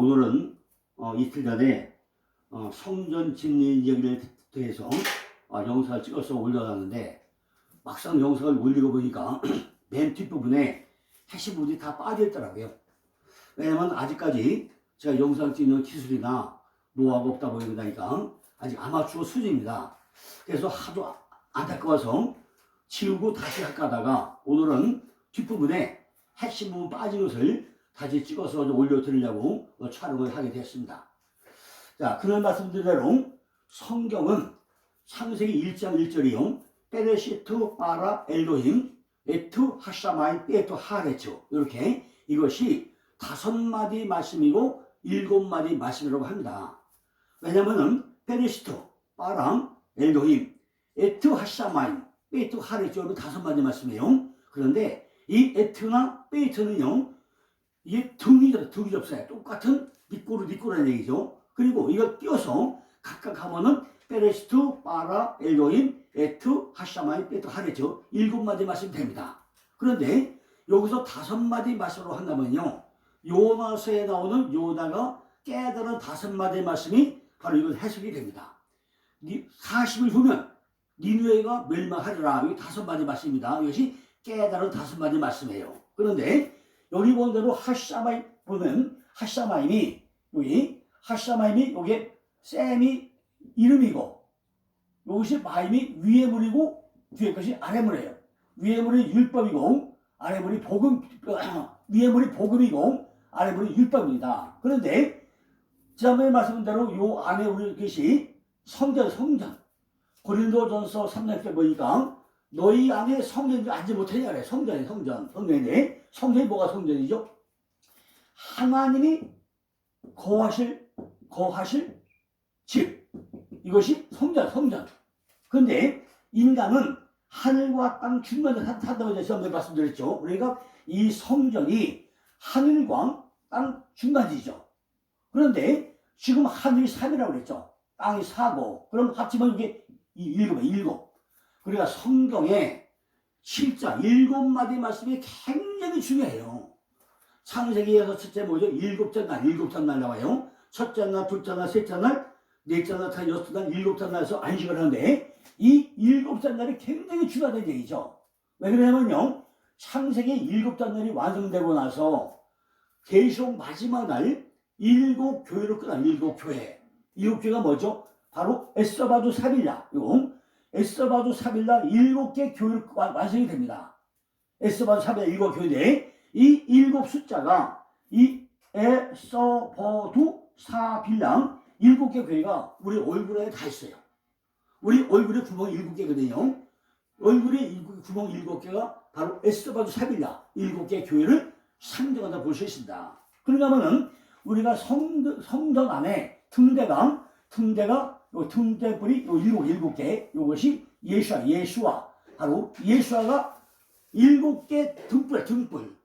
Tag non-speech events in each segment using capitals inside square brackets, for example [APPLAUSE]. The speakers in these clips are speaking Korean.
오늘은 어, 이틀 전에 어, 성전 진리 얘기를 대해서 어, 영상을 찍어서 올려놨는데 막상 영상을 올리고 보니까 [CLEARS THROAT] 맨 뒷부분에 해시 부분이 다 빠져있더라고요. 왜냐면 아직까지 제가 영상 찍는 기술이나 노하우가 없다 보니까 아직 아마추어 수준입니다. 그래서 하도 안타까워서 지우고 다시 할까 하다가 오늘은 뒷부분에 핵심 부분 빠진 것을 다시 찍어서 좀 올려드리려고 어, 촬영을 하게 됐습니다. 자, 그날 말씀드린 대로 성경은 창세기 1장 1절이요. 베레시트 바라 엘로힘 에투 하샤마이 에투 하레츠 이렇게 이것이 다섯 마디 말씀이고 일곱 마디 말씀이라고 합니다. 왜냐면은 베레시트 바람 엘로힘 에투 하샤마이 에투 하레츠 이런 다섯 마디 말씀이에요. 그런데 이 에트나 베이트는요 이게 등이죠 등이 접사요 똑같은 니꼬르 니꼬라는 얘기죠. 그리고 이걸 띄어서 각각 하면은 베레스트, 바라, 엘로임, 에트, 하샤마이, 베트, 하레죠. 일곱 마디 말씀 됩니다. 그런데 여기서 다섯 마디 말씀으로 한다면요. 요나서에 나오는 요나가 깨달은 다섯 마디 말씀이 바로 이건 해석이 됩니다. 40일 후면 니누에가 멸망하리라. 이게 다섯 마디 말씀입니다. 이것이 깨달은 다섯 마디 말씀이에요. 그런데 여기 본 대로 하샤마이 보면 하샤마임이 여기 하샤마임이 여기 셈이 이름이고 이것이 마임이 위에 물이고 뒤에 것이 아래 물이에요. 위에 물이 율법이고 아래 물이 복음 [CLEARS THROAT] 위에 물이 복음이고 아래 물이 율법입니다. 그런데 지난번에 말씀드린 대로 요 안에 우리 것이 성전 성전 고린도전서 3장에 보니까 너희 안에 성전이 앉지 못하냐 그래. 성전이 성전. 성전인데 성전이 뭐가 성전이죠? 하나님이 거하실 거하실 집. 이것이 성전 성전. 근데 인간은 하늘과 땅 중간에 산- 산다고 말씀드렸죠. 그러니까 이 성전이 하늘과 땅 중간이죠. 그런데 지금 하늘이 3이라고 그랬죠. 땅이 4고. 그럼 합치면 이게 이 일곱에 일곱 그러니까 성경에 실자 일곱 마디 말씀이 굉장히 중요해요. 창세기에서 첫째 뭐죠? 일곱째 날, 일곱째 날 나와요. 첫째 날, 둘째 날, 셋째 날, 넷째 날, 다 여섯 날, 일곱째 날에서 안식을 하는데 이 일곱째 날이 굉장히 중요하다는 얘기죠. 왜 그러냐면요. 창세기 일곱째 날이 완성되고 나서 계시록 마지막 날 일곱 교회로 끝나 일곱 교회. 일곱 교회가 뭐죠? 바로 에스바두 사빌라. 요 에스바두 사빌라 일곱 개 완- 완성이 됩니다. 에스바두 사빌라 일곱 교회인데 이 일곱 숫자가 이 에서버두 사빌랑 일곱 개 교회가 우리 얼굴에 다 있어요. 우리 얼굴에 구멍이 일곱 개거든요. 얼굴에 구멍 일곱 개가 바로 에스바두 사빌라 일곱 개 교회를 상징한다 볼 수 있습니다. 그러냐면은 우리가 성, 성전 안에 등대가 등대가 요 등대불이 요 일곱 일곱 개 요것이 예수와 예수와 바로 예수와가 일곱 개 등불 등불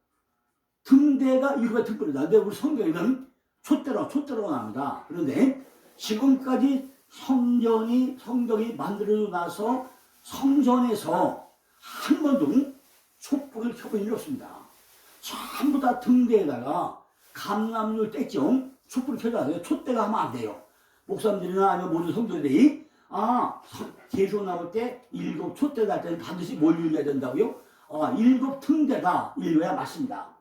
등대가 일곱 개 등불이다. 근데 우리 성경에는 촛대로 촛대로 나옵니다. 그런데 지금까지 성전이 성경이 만들어지고 나서 성전에서 한 번도 촛불을 켜본 일이 없습니다. 전부 다 등대에다가 감람률 떼죠. 촛불을 켜줘야 돼요. 촛대가 하면 안 돼요. 목사님들이나 아니면 모든 성도들이 아 계속 나올 때 일곱 촛대 날 때는 반드시 뭘 읽어야 된다고요? 아 일곱 등대다 읽어야 맞습니다.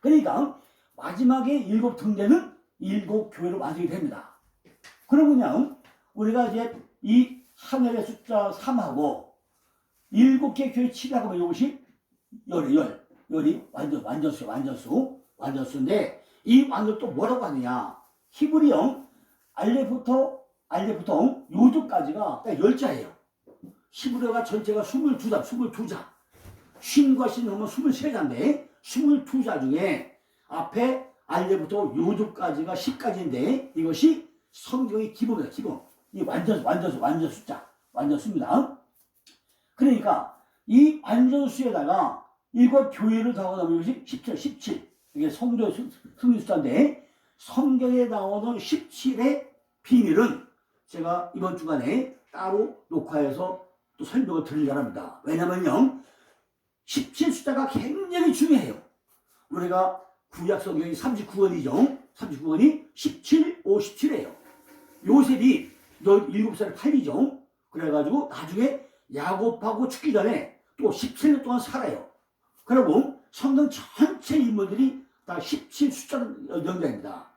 그러니까 마지막에 일곱 등대는 일곱 교회로 완성이 됩니다. 그러고 그냥 우리가 이제 이 하늘의 숫자 3하고 일곱 개 교회 치라고 하면 이것이 열이 열 열이 완전 완전수 완전수 완전수인데 이 완전 또 뭐라고 하느냐 히브리형 알레부터 알레부터 요두까지가 딱 열자예요. 히브리어가 전체가 22자, 22자. 쉰과 신 하면 23자인데 22자 중에 앞에 알레부터 요두까지가 10까지인데 이것이 성경의 기본이다, 기본. 이 완전 완전 완전 숫자, 완전 수입니다. 그러니까 이 완전 수에다가 일곱 교회를 더하면 이것이 17, 17. 이게 성도 승리 숫자인데 성경에 나오는 17의 비밀은 제가 이번 주간에 따로 녹화해서 또 설명을 드리려고 합니다. 왜냐면요. 17 숫자가 굉장히 중요해요. 우리가 구약 성경이 39권이죠. 39번이 17, 57이에요. 요셉이 17살에 팔리죠. 그래가지고 나중에 야곱하고 죽기 전에 또 17년 동안 살아요. 그리고 성경 전체 인물들이 다 17 숫자를 연장입니다.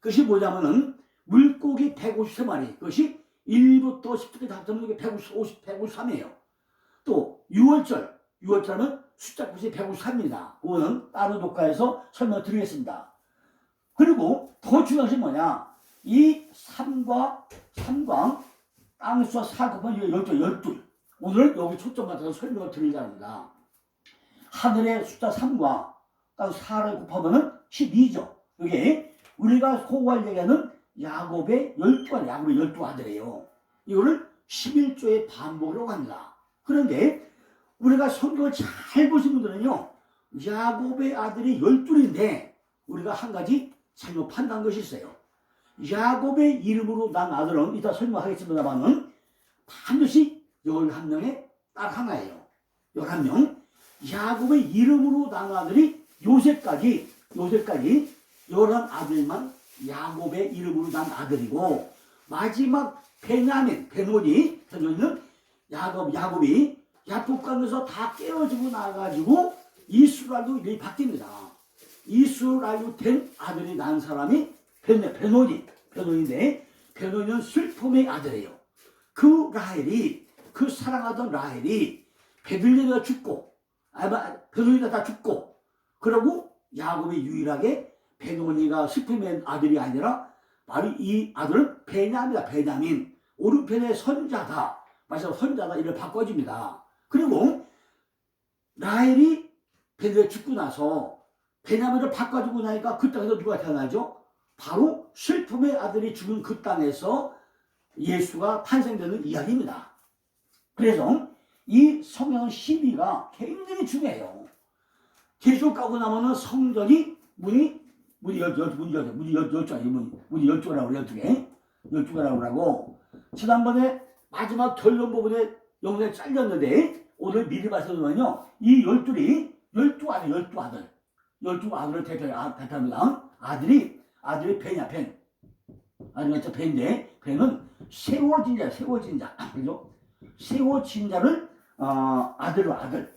그것이 뭐냐면은 물고기 153마리, 그것이 1부터 10부터 다 합치면 150, 153이에요. 또 6월절, 6월절은 숫자 끝이 153입니다. 그거는 다른 독가에서 설명드리겠습니다. 그리고 더 중요한 것이 뭐냐? 이 3과 3과 땅수와 사급은 12, 12. 오늘 여기 초점 맞춰서 설명을 드리려고 합니다. 하늘의 숫자 3과 땅 4를 곱하면 12죠. 이게 우리가 호구할 얘기하는 야곱의 12아, 야곱의 12아들이에요. 이거를 11조의 반복이라고 합니다. 그런데 우리가 성경을 잘 보신 분들은요, 야곱의 아들이 12인데 우리가 한 가지 잘못 판단한 것이 있어요. 야곱의 이름으로 난 아들은 이따 설명하겠습니다만은 반드시 11명의 딸 하나예요. 11명. 야곱의 이름으로 난 아들이 요셉까지, 요셉까지 11 아들만 야곱의 이름으로 난 아들이고 마지막 베냐민, 베노니, 베노니는 야곱, 야곱이 야복강에서 다 깨어지고 나가지고 이스라엘로 이름이 바뀝니다. 이스라엘로 된 아들이 난 사람이 베네, 베노니, 베노니인데 베노니는 슬픔의 아들이에요. 그 라헬이 그 사랑하던 라헬이 베들레가 죽고 아마 베노니가 다 죽고 그러고 야곱이 유일하게 베노니가 슬픔의 아들이 아니라 바로 이 아들은 베냐민이다 베냐민 오른편의 선자다 마찬 선자다 이를 바꿔줍니다. 그리고 라헬이 베드레 죽고 나서 베냐민을 바꿔주고 나니까 그 땅에서 누가 태어나죠? 바로 슬픔의 아들이 죽은 그 땅에서 예수가 탄생되는 이야기입니다. 그래서 이 성경 12가 굉장히 중요해요. 계속 가고 나면은 성전이 문이 문이 열, 열, 문이 열, 문이 열, 열두 아니 문이 문이 열두 개라고 열두 개, 열두 개라고 그러고. 지난번에 마지막 결론 부분에 영상이 잘렸는데 오늘 미리 말씀드리면요. 이 열둘이 열두 아들 열두 아들. 열두 아들을 아, 대표합니다. 아들이 아들이 벤이야 벤 아들이 저 벤인데 벤은 세워진 자 세워진 자. 그죠? 세워진 자를 어, 아들로 아들.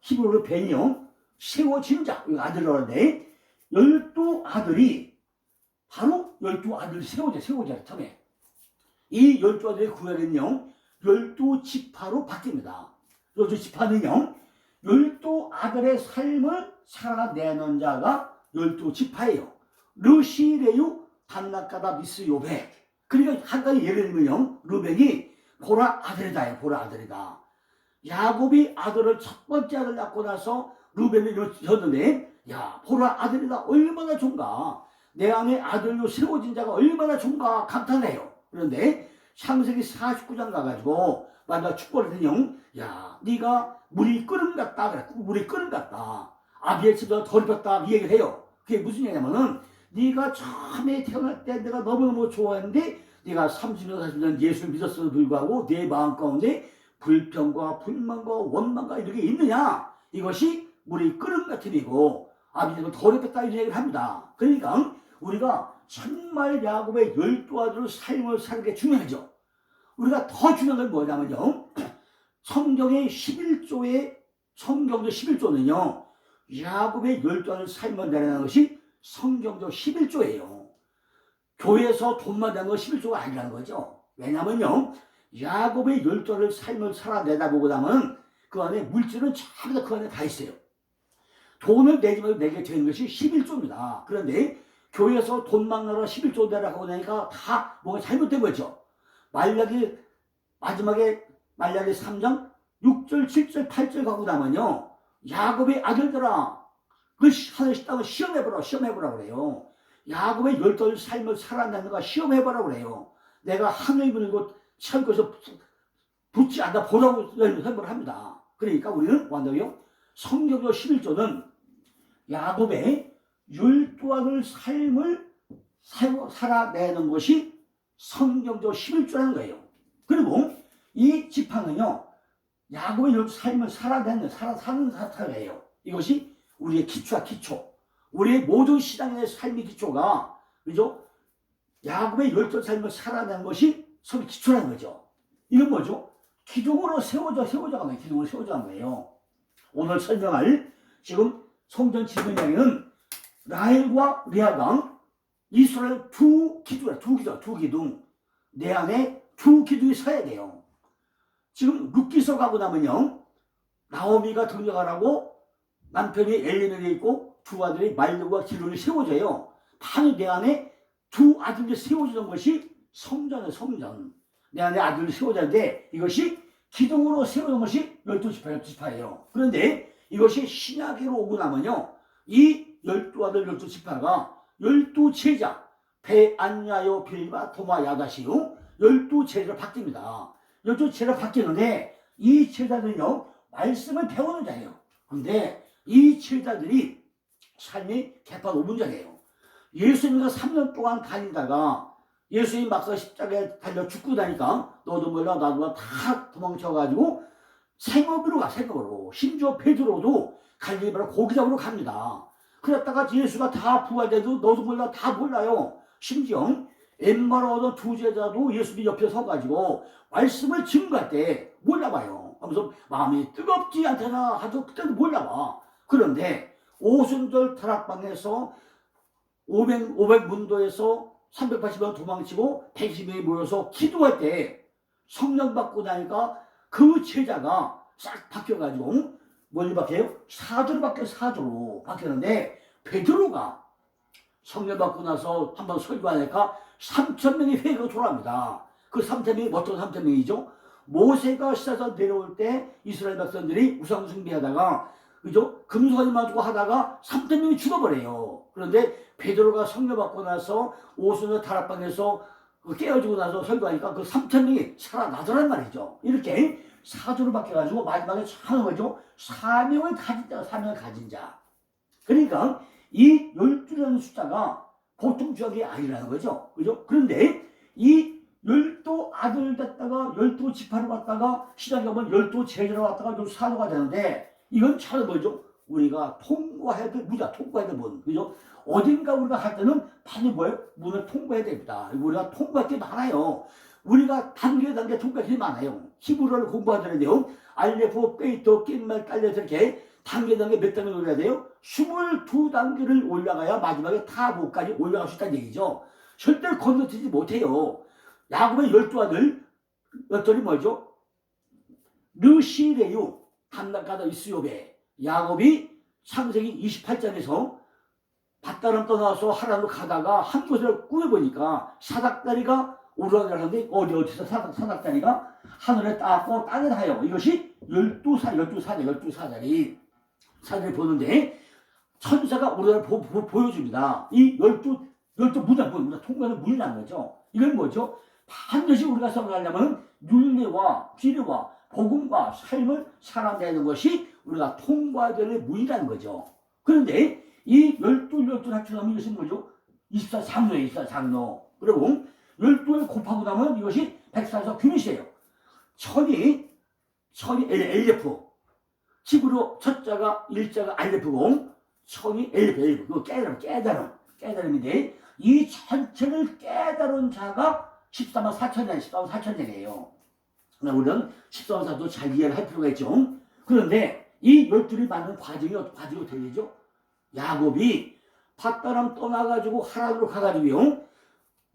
히브리로 벤이요. 세워진자. 이거 아들로 하는데 열두 아들이 바로 열두 아들 세워져 세워져 처음에 이 열두 아들의 구별은요 열두 지파로 바뀝니다. 열두 지파는요 열두 아들의 삶을 살아내는 자가 열두 지파예요. 르시레유 단나카다 미스 요베 그러니까 한 가지 예를 들면요 루벤이 보라 아들이다 보라 아들이다 야곱이 아들을 첫 번째 아들 낳고 나서 루벤이 졌는데 야 보라 아들이다. 얼마나 좋은가? 내 안에 아들로 세워진 자가 얼마나 좋은가 감탄해요. 그런데 창세기 49장 가가지고 만약 축복을 했더니 야 네가 물이 끓은 것 같다. 그래 물이 끓은 것 같다. 아비의 집에서 더럽혔다. 이 얘기를 해요. 그게 무슨 얘기냐면은 네가 처음에 태어날 때 내가 너무너무 좋아했는데 네가 30년 40년 예수를 믿었음에도 불구하고 내 마음 가운데 불평과 불만과 원망과 이런 게 있느냐? 이것이 물이 끓은 것 같은 이고 아비집을 더럽혔다 이런 얘기를 합니다 그러니까 우리가 정말 야곱의 열두 아들의 삶을 사는 게 중요하죠. 우리가 더 중요한 건 뭐냐면요. [CLEARS THROAT] 성경의 11조의 성경적 11조는요. 야곱의 열두 아들 삶을 내려는 것이 성경적 11조예요. 교회에서 돈만 내는 건 11조가 아니라는 거죠. 왜냐면요. 야곱의 열두 아들 삶을 살아내다 보고 나면 그 안에 물질은 전부 다 그 안에 다 있어요. 돈을 내지 말고 내게 되는 것이 11조입니다. 그런데 교회에서 돈 막느라 11조 내라고 하니까 다 뭐가 잘못된 거죠. 말라기 마지막에 말라기 3장 6절, 7절, 8절 가고 나면요. 야곱의 아들들아 그 하늘 땅을 시험해보라 시험해보라 그래요. 야곱의 열두 삶을 살아내는 거 시험해보라 그래요. 내가 하늘 곳 참고서 붙지 않다 보라고 설명을 합니다. 그러니까 우리는 완전히요. 성경적 11조는 야곱의 아들 삶을 살아내는 것이 성경적 11조라는 거예요. 그리고 이 지팡은요, 야곱의 열두 삶을 살아내는, 살아, 사는 사람이에요. 이것이 우리의 기초야, 기초. 우리의 모든 신앙의 삶의 기초가 그죠? 야곱의 열두 삶을 살아낸 것이 서로 기초라는 거죠. 이건 뭐죠? 기둥으로 세워져 세워져 가는 기둥으로 세워져 가는 거예요. 오늘 설명할 지금 성전 지근양에는 라헬과 레아가 이스라엘 두 기둥, 두 기둥, 두 기둥 내 안에 두 기둥이 서야 돼요. 지금 룻기서 가고 나면요 나오미가 등장하라고 남편이 엘리멜에 있고 두 아들이 말르와 기론이 세워져요. 바로 내 안에 두 아들이 세워지는 것이 성전의 성전. 내 안에 아들이 세워졌는데 이것이 기둥으로 세우는 것이 열두 지파, 열두 지파예요. 그런데 이것이 신약으로 오고 나면요. 이 열두 아들 열두 지파가 열두 제자 배안야요 빌바 도마 야다시요 열두 제자로 바뀝니다. 열두 제자로 바뀌는데 이 제자들은요 말씀을 배우는 자예요. 근데 이 제자들이 삶이 개판 5분자예요. 예수님과 3년 동안 다니다가 예수님 막상 십자가에 달려 죽고 나니까 너도 몰라 나도 몰라 다 도망쳐가지고 생업으로 가 생업으로 심지어 베드로도 갈릴리바로 고기 잡으러 갑니다. 그랬다가 예수가 다 부활돼도 너도 몰라 다 몰라요. 심지어 엠마로 두 제자도 예수님 옆에 서가지고 말씀을 증거할 때 몰라봐요. 하면서 마음이 뜨겁지 않다나 하도 그때도 몰라봐. 그런데 오순절 타락방에서 500, 500 문도에서 380명 도망치고 120명이 모여서 기도할 때 성령 받고 나니까 그 제자가 싹 바뀌어가지고 뭘 바뀌어요? 사도로 바뀌어 사도로 바뀌었는데 베드로가 성령 받고 나서 한번 설교하니까 3천 명이 회개로 돌아옵니다. 그 3천 명이 어떤 3천 명이죠? 모세가 시사서 내려올 때 이스라엘 백성들이 우상 숭배하다가 그죠? 금송아지만 두고 하다가 3천 명이 죽어버려요. 그런데 베드로가 성령 받고 나서 오순절 다락방에서 그 깨어지고 나서 설교하니까 그 3천 명이 살아나더란 말이죠. 이렇게 사조로 바뀌어가지고 마지막에 하는 거죠. 사명을 가진 자, 사명을 가진 자. 그러니까 이 12라는 숫자가 보통 주역이 아니라는 거죠. 그죠? 그런데 이 열두 아들 됐다가 열두 지파로 갔다가 시작에 보면 열두 제자로 갔다가 열두 사도가 되는데 이건 잘 뭐죠? 우리가 문이야. 통과해야 될 문. 그죠? 어딘가 우리가 할 때는 반이 뭐예요? 문을 통과해야 됩니다. 우리가 통과할 게 많아요. 우리가 단계 단계 통과할 게 많아요. 히브리어를 공부하더라도요. 알레포, 베이토, 낀말 깔려서 이렇게 단계 단계 몇 단계 올라야 돼요? 22단계를 올라가야 마지막에 타보까지 올라갈 수 있다는 얘기죠. 절대 건너뛰지 못해요. 야곱의 열두 아들, 열둘이 뭐죠? 르시레유, 한나가다 이스요베. 야곱이 창세기 28장에서 밭다름 떠나서 하란으로 가다가 한 곳을 꾸며보니까 사닥다리가 올라가는데 어디 어디서 사닥, 사닥다리가 하늘에 닿고 땅에 닿아요. 이것이 열두 사, 열두 사자, 열두 사자리. 사자를 보는데 천사가 우리를 보, 보, 보여줍니다. 이 열두, 열두 문화, 문화, 통과는 문이라는 거죠. 이건 뭐죠? 반드시 우리가 성공하려면 윤리와 비례와 복음과 삶을 살아내는 것이 우리가 통과해야 될 문이라는 거죠. 그런데 이 열두 열두 합쳐가면 이것이 뭐죠? 24 장로예요, 24 장로. 그리고 열두를 곱하고 나면 이것이 백사에서 규밋이에요. 천이, 천이 엘레프. 집으로 첫 자가 일자가 알레프고 천이 엘레프, 엘레프. 그거 깨달음, 깨달음, 깨달음인데 이 전체를 깨달은 자가 14만 4천 년, 14만 4천 년이에요. 우리는 14만 4도 잘 이해를 할 필요가 있죠. 그런데 이 열둘이 만든 과정이 과정이 어떻게 되죠? 야곱이 밭바람 떠나가지고 하란으로 가가지고요.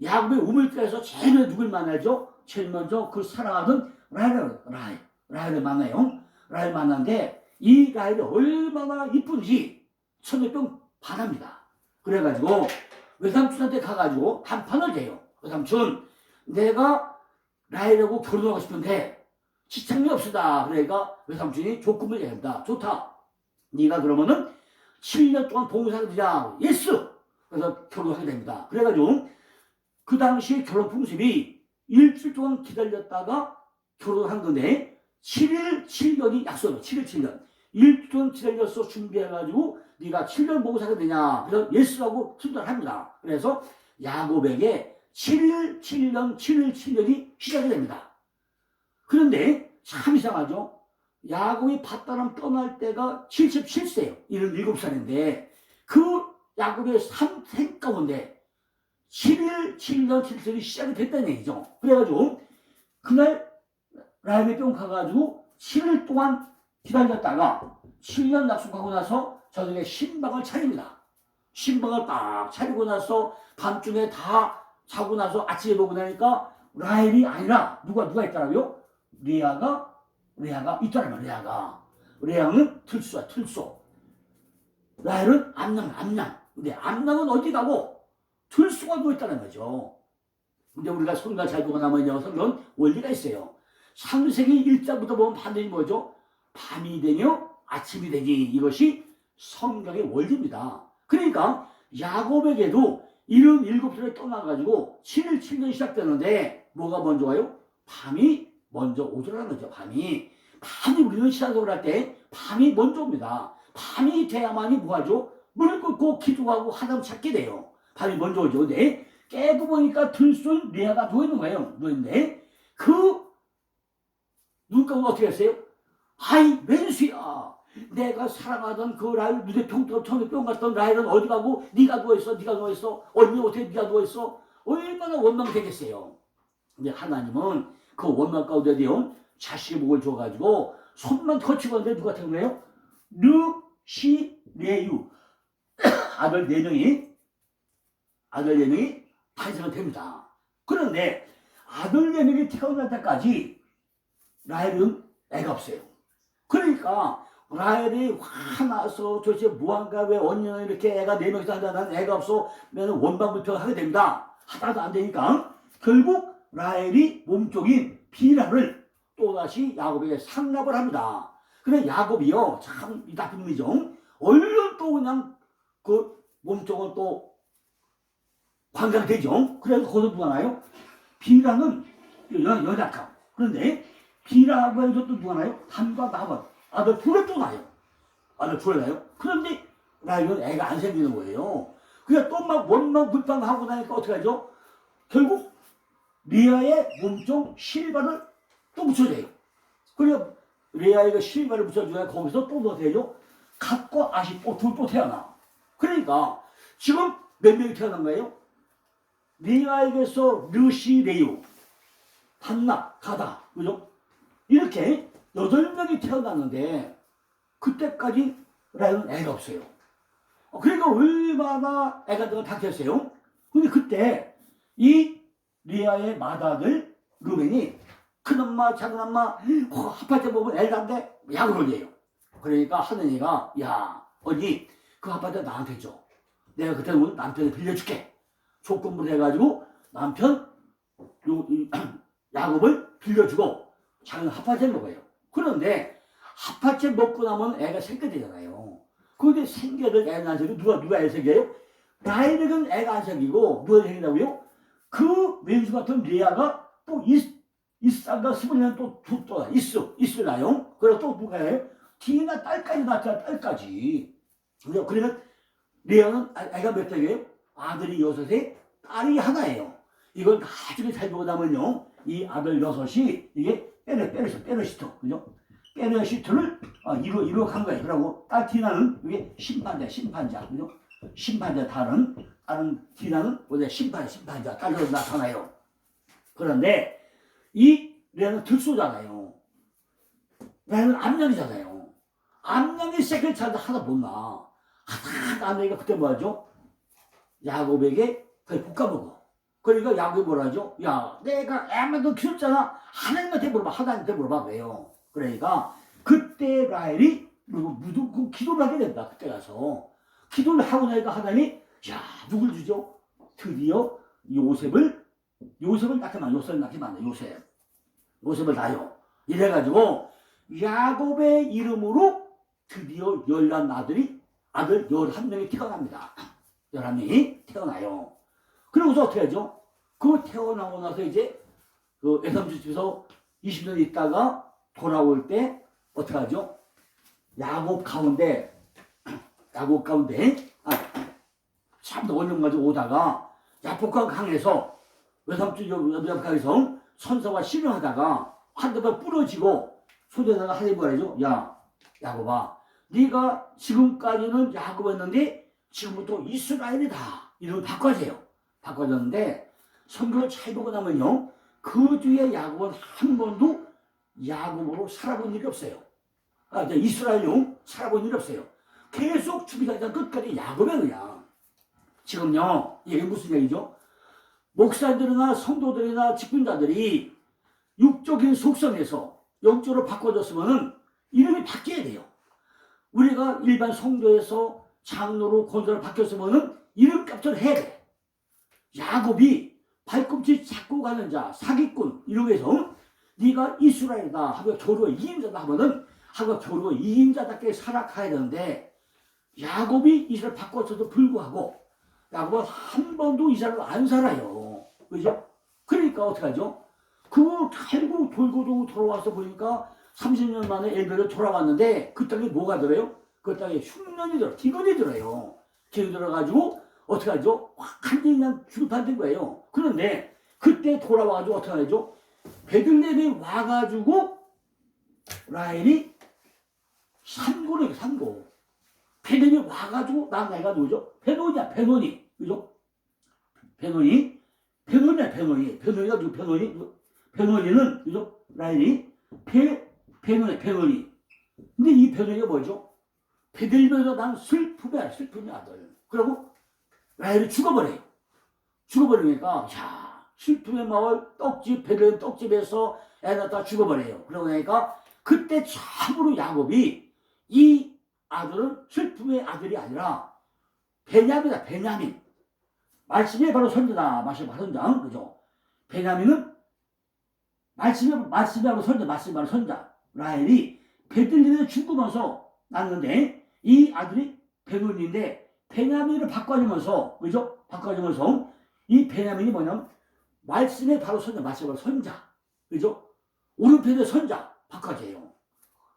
야곱의 우물가에서 제일 누굴 만나죠? 제일 먼저 그 사랑하던 라헬, 라헬, 라헬을 만나요. 라헬 만났는데 이 라헬이 얼마나 이쁜지 천여병 반합니다. 그래가지고 외삼촌한테 가가지고 단판을 대요. 외삼촌, 내가 라헬하고 결혼하고 싶은데 시창이 없으다. 그러니까 외삼촌이 조건을 얘기합니다. 좋다. 네가 그러면은 7년 동안 봉사를 드자. 예스! 그래서 결혼하게 됩니다. 그래가지고 그 당시 결혼 풍습이 일주일 동안 기다렸다가 결혼한 건데 7일 7년이 약속이에요. 7일 7년. 일주일 동안 기다려서 준비해가지고 네가 7년 봉사가 되냐. 그래서 예스라고 순전합니다. 그래서 야곱에게 7일 7년 7일 7년이 시작이 됩니다. 그런데 참 이상하죠. 야곱이 밭바람 떠날 때가 77세예요. 77살인데 그 야곱의 3생 가운데 7일 7년 7절이 시작이 됐다는 얘기죠. 그래가지고 그날 라임에 뿅 가가지고 7일 동안 기다렸다가 7년 약속하고 나서 저녁에 신방을 차립니다. 신방을 딱 차리고 나서 밤중에 다 자고 나서 아침에 보고 나니까 라헬이 아니라 누가 누가 있더라고요? 레아가 레아가 있더라고요. 레아가 레아는 틀수야 틀수. 라헬은 암남 암남. 근데 암남은 어디 가고 틀수가 누워 있다는 거죠. 근데 우리가 성가 잘 보고 나면 여성은 원리가 있어요. 창세기 1장부터 보면 반드시 뭐죠? 밤이 되며 아침이 되지 이것이 성경의 원리입니다. 그러니까 야곱에게도 77살에 떠나가지고 7일 7년 시작되는데 뭐가 먼저 와요? 밤이 먼저 오더라는 거죠. 밤이. 밤이 우리는 신앙생활 할때 밤이 먼저 옵니다. 밤이 돼야만이 뭐하죠? 물을 끓고 기도하고 하나님 찾게 돼요. 밤이 먼저 오죠. 근데 깨고 보니까 들순 레아가 누워있는 거예요. 누워있는데 그 눈감고 어떻게 했어요? 아이 왼수야. 내가 사랑하던 그 라일 처음에 뿅 갔던 라일은 어디 가고 네가 누워있어 네가 누워있어 언니 어떻게 네가 누워있어 얼마나 원망되겠어요 근데 하나님은 그 원망 가운데 대한 자식의 목을 줘가지고 손만 거치고 있는데 누가 태운 거예요? 르시레유. [COUGHS] 아들 네 명이 아들 네 명이 탄생을 됩니다. 그런데 아들 네 명이 태어날 때까지 라헬은 애가 없어요. 그러니까 라헬이 화나서 도대체 뭐한가 왜 언니는 이렇게 애가 네 명이서 한다 난 애가 없어. 면 원방불평 하게 됩니다. 하다도 안 되니까 결국 라헬이 몸쪽인 비라를 또다시 야곱에게 상납을 합니다 그래 야곱이요 참 나쁜 놈이죠 얼른 또 그냥 그 몸쪽은 또 관장되죠 그래서 거기서 누가 나요? 비라는 여, 여자감 그런데 비라하고 해서 또 누가 나요? 함과 나번 아들 둘을 또 나요. 아들 둘을 나요. 그런데 라이언 애가 안 생기는 거예요. 그냥 또 막 원망 불평하고 나니까 어떻게 하죠? 결국 리아의 몸종 실바를 또 붙여줘요. 그래서 리아에게 실바를 붙여줘야 거기서 또 하죠? 갓과 아시 또둘또 태어나. 그러니까 지금 몇 명이 태어난 거예요? 리아에게서 르시 레유 한나 가다 그죠? 이렇게 여덟 명이 태어났는데 그때까지 라이언 애가 없어요. 어, 그러니까 얼마나 애가 들어 닥쳤어요. 근데 그때 이 리아의 맏아들 루벤이 큰엄마 작은엄마 어, 합할 때 보면 약을 올려요. 그러니까 하느니가 야 언니 그때 나한테 줘. 내가 그때 오늘 남편을 빌려줄게. 조건부로 해가지고 남편 요, 이, [CLEARS THROAT] 야곱을 빌려주고 자기는 합파제 먹어요. 그런데 합파제 먹고 나면 애가 생겨 되잖아요. 그런데 생겨도 애는 안 생겨. 누가, 누가 애 생겨요? 라헬은 애가 안 생기고 누가 생긴다고요? 그 왼수 같은 리아가 또 있, 있다가 20년 또, 또, 또 있어, 있으나요? 그래서 또 누가 해? 디나 딸까지 낳잖아, 딸까지. 그래서 그러면 리아는 아- 애가 몇 대예요? 아들이 여섯에 딸이 하나예요. 이걸 나중에 나면요. 이 아들 여섯이 이게 빼르 빼르시 빼르시토 그죠? 빼르시토를 어, 이루 이루어간 거예요. 그러고 딸 티나는 이게 심판자 심판자 그죠? 심판자 다른 다른 티나는 원래 심판 심판자 딸로 나타나요. 그런데 이 레는 들쏘잖아요. 레는 암령이잖아요. 암령이 새끼를 찾아 하나 못 나. 하다 암령이가 그때 뭐 하죠? 야곱에게 거의 볶아먹어. 그러니까 야곱이 뭐라 하죠? 야, 내가 애만도 키웠잖아. 하나님한테 물어봐. 하나님한테 물어봐. 왜요? 그러니까 그때 라헬이 무조건 기도를 하게 된다. 그때 가서. 기도를 하고 나니까 하나님이 야, 누굴 주죠? 드디어 요셉을 요셉을 낳게 만나. 요셉을 낳게 만나. 요셉. 요셉을 낳아요. 이래가지고 야곱의 이름으로 드디어 열한 아들이 아들 열한 명이 태어납니다. 열한 명이 태어나요. 그러고서 어떻게 하죠? 그 태어나고 나서 이제 그 애삼주 집에서 20년 있다가 돌아올 때 어떻게 하죠? 야곱 가운데 [CLEARS THROAT] 야곱 가운데 아, 참도 원년 가지고 오다가 야복강 강에서 외삼주 야복강에서 선사와 씨름하다가 한 대가 부러지고 소대사가 하나님 뭐라죠? 야 야곱아 네가 지금까지는 야곱이었는데 지금부터 이스라엘이다 이름을 바꿔야돼요 바꿔졌는데 성경을 잘 보고 나면요. 그 뒤에 야곱은 한 번도 야곱으로 살아본 일이 없어요. 아, 이스라엘용 살아본 일이 없어요. 계속 주기자장 끝까지 야곱에 그냥. 지금요, 이게 무슨 얘기죠? 목사들이나 성도들이나 직분자들이 육적인 속성에서 영적으로 바꿔졌으면은 이름이 바뀌어야 돼요. 우리가 일반 성도에서 장로로 권사로 바뀌었으면은 이름 값을 해야 돼. 야곱이 발꿈치 잡고 가는 자, 사기꾼 이러고 해서 네가 이스라엘이다 하고 교로 이임자다 하면은 하고 교로 이임자답게 살아가야 되는데 야곱이 이스라엘 바꿨어도 불구하고 야곱은 한 번도 이스라엘 안 살아요. 그죠? 그러니까 어떻게 하죠? 그거 결국 돌고 돌고 돌아와서 보니까 30년 만에 엘베로 돌아왔는데 그 땅에 뭐가 들어요? 그 땅에 흉년이 들어, 기근이 들어요. 기근이 들어가지고 어떻게 하죠? 완전히 그냥 출판된 거예요. 그런데 그때 돌아와가지고 어떻게 하죠? 베들레헴에 와가지고 라헬이 산고래요, 산고. 베들레헴에 와가지고 남자가 누구죠? 베노니야, 베노니. 그죠? 베노니. 베노니야, 베노니. 베노니가 누구, 베노니? 베노니는, 그죠? 라헬이 베, 베노니, 베노니. 근데 이 베노니가 뭐죠? 베들레헴에서 난 슬픔의 슬픔의 아들. 그리고 라헬이 죽어버려요. 죽어버리니까, 자, 슬픔의 마을 떡집, 베들레헴 떡집에서 애 낳다 죽어버려요. 그러고 나니까 그때 참으로 야곱이 이 아들은 슬픔의 아들이 아니라 베냐민이다, 베냐민. 말씀이 바로 선자다, 말씀이 바로 선자, 그죠? 베냐민은 말씀이, 말씀이 바로 선자, 말씀이 바로 선자. 라헬이 베들레헴에 죽으면서 낳는데 이 아들이 베논인데 베냐민을 바꿔주면서, 그죠? 바꿔주면서 이 베냐민이 뭐냐면 말씀의 바로 선자, 말씀의 바로 선자. 그죠? 오른편의 선자, 바꿔줘요.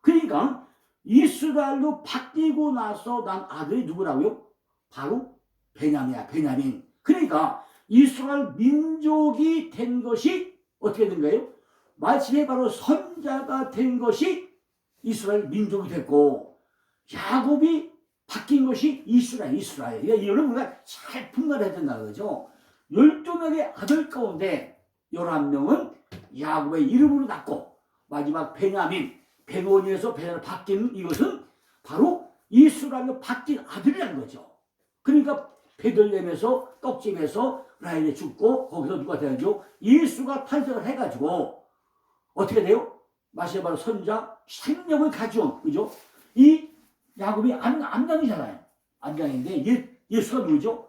그러니까 이스라엘로 바뀌고 나서 난 아들이 누구라고요? 바로 베냐민이야, 베냐민. 그러니까 이스라엘 민족이 된 것이 어떻게 된 거예요? 말씀의 바로 선자가 된 것이 이스라엘 민족이 됐고 야곱이 바뀐 것이 이스라엘, 이스라엘. 그러니까 이거는 우리가 잘 분간해야 된다 그러죠. 12명의 아들 가운데 11명은 야곱의 이름으로 낳고 마지막 베냐민, 베노니에서 베냐민 바뀐 이것은 바로 이스라엘로 바뀐 아들이라는 거죠. 그러니까 베들렘에서 떡집에서 라헬이 죽고 거기서 누가 되죠? 예수가 탄생을 해가지고 어떻게 돼요? 마시아 바로 선자 생명을 가져온 그죠? 이 야곱이 암, 암장이잖아요. 암장인데 예, 예수가 누구죠?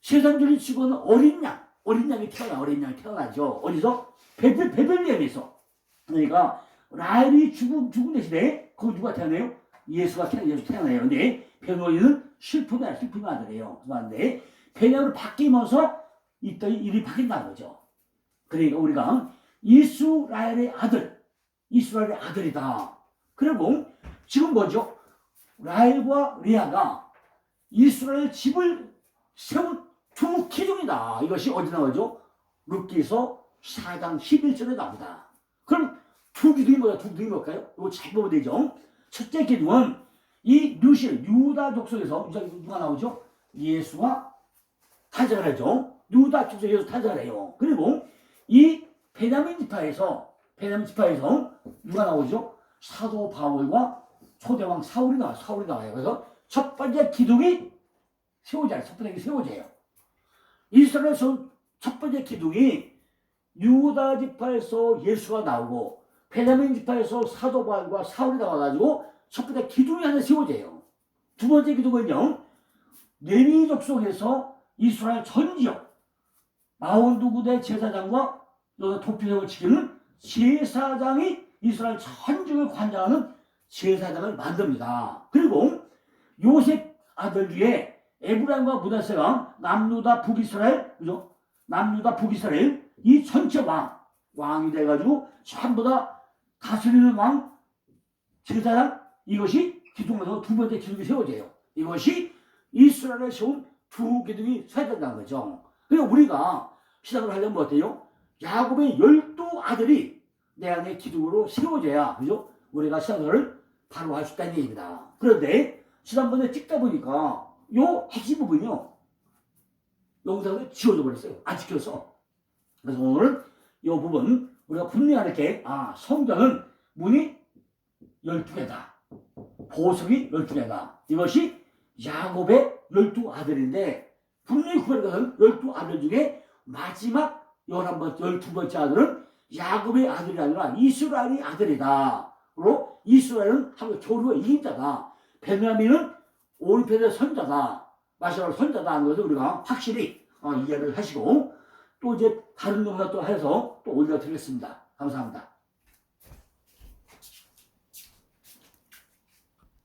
세상줄이 치고는 어린 양, 어린 양이 태어나, 어린 양이 태어나죠. 어디서? 베들, 베들레헴에서. 그러니까, 라헬이 죽은, 죽은 대신에, 거기 누가 태어나요? 예수가 태어나, 예수 태어나요. 근데, 베노이는 슬픔의, 슬픔의 아들이에요. 그런데, 베냐로 바뀌면서, 이때 일이 바뀐다는 거죠. 그러니까 우리가, 이스라엘의 아들, 이스라엘의 아들이다. 그리고, 지금 뭐죠? 라헬과 리아가 이스라엘 집을 세운 두 기둥이다. 이것이 어디 나오죠? 룻기서 4장 11절에 나옵니다. 그럼 두 기둥이 뭐야? 두 기둥이 뭘까요? 이거 잘 보면 되죠. 첫째 기둥은 이 류실, 유다 족속에서 누가 나오죠? 예수가 탄생을 하죠. 유다 족속에서 예수 탄생을 해요. 그리고 이 베냐민 지파에서 베냐민 지파에서 누가 나오죠? 사도 바울과 초대왕 사울이 나와 사울이 나와요. 그래서 첫 번째 기둥이 세워져요. 첫 번째 세워져요. 이스라엘에서 첫 번째 기둥이 유다 지파에서 예수가 나오고 베냐민 지파에서 사도 바울과 사울이 나와가지고 첫 번째 기둥이 하나 세워져요. 두 번째 기둥은요. 레위족 속에서 이스라엘 전 지역 마흔두 구대 제사장과 도피성을 지키는 제사장이 이스라엘 전 지역을 관장하는 제사장을 만듭니다. 그리고 요셉 아들 중에 에브라임과 무다세가 남유다 북이스라엘 그죠? 남유다 북이스라엘 이 전체 왕 왕이 돼가지고 전부 다 다스리는 왕 제사장 이것이 기둥에서 두 번째 기둥이 세워져요. 이것이 이스라엘에 세운 두 기둥이 세워진다는 거죠. 그러니까 우리가 시작을 하려면 뭐 어때요? 야곱의 열두 아들이 내 안에 기둥으로 세워져야 그죠? 우리가 시작을 바로 할 수 있다는 얘기입니다. 그런데 지난번에 찍다 보니까 요 핵심 부분이요. 영상을 지워져 버렸어요. 안 지켰어. 그래서 오늘은 이 부분 우리가 분명하게 아 성전은 문이 12개다. 보석이 12개다. 이것이 야곱의 12 아들인데 분명히 것은 12 아들 중에 마지막 11번, 12번째 아들은 야곱의 아들이 아니라 이스라엘의 아들이다. 그리고 이스라엘은 하루 조루의 이긴자다. 베냐민은 오른편의 선자다. 마시아의 선자다 하는 것을 우리가 확실히 어, 이해를 하시고 또 이제 다른 영상 또 해서 또 올려드리겠습니다. 감사합니다.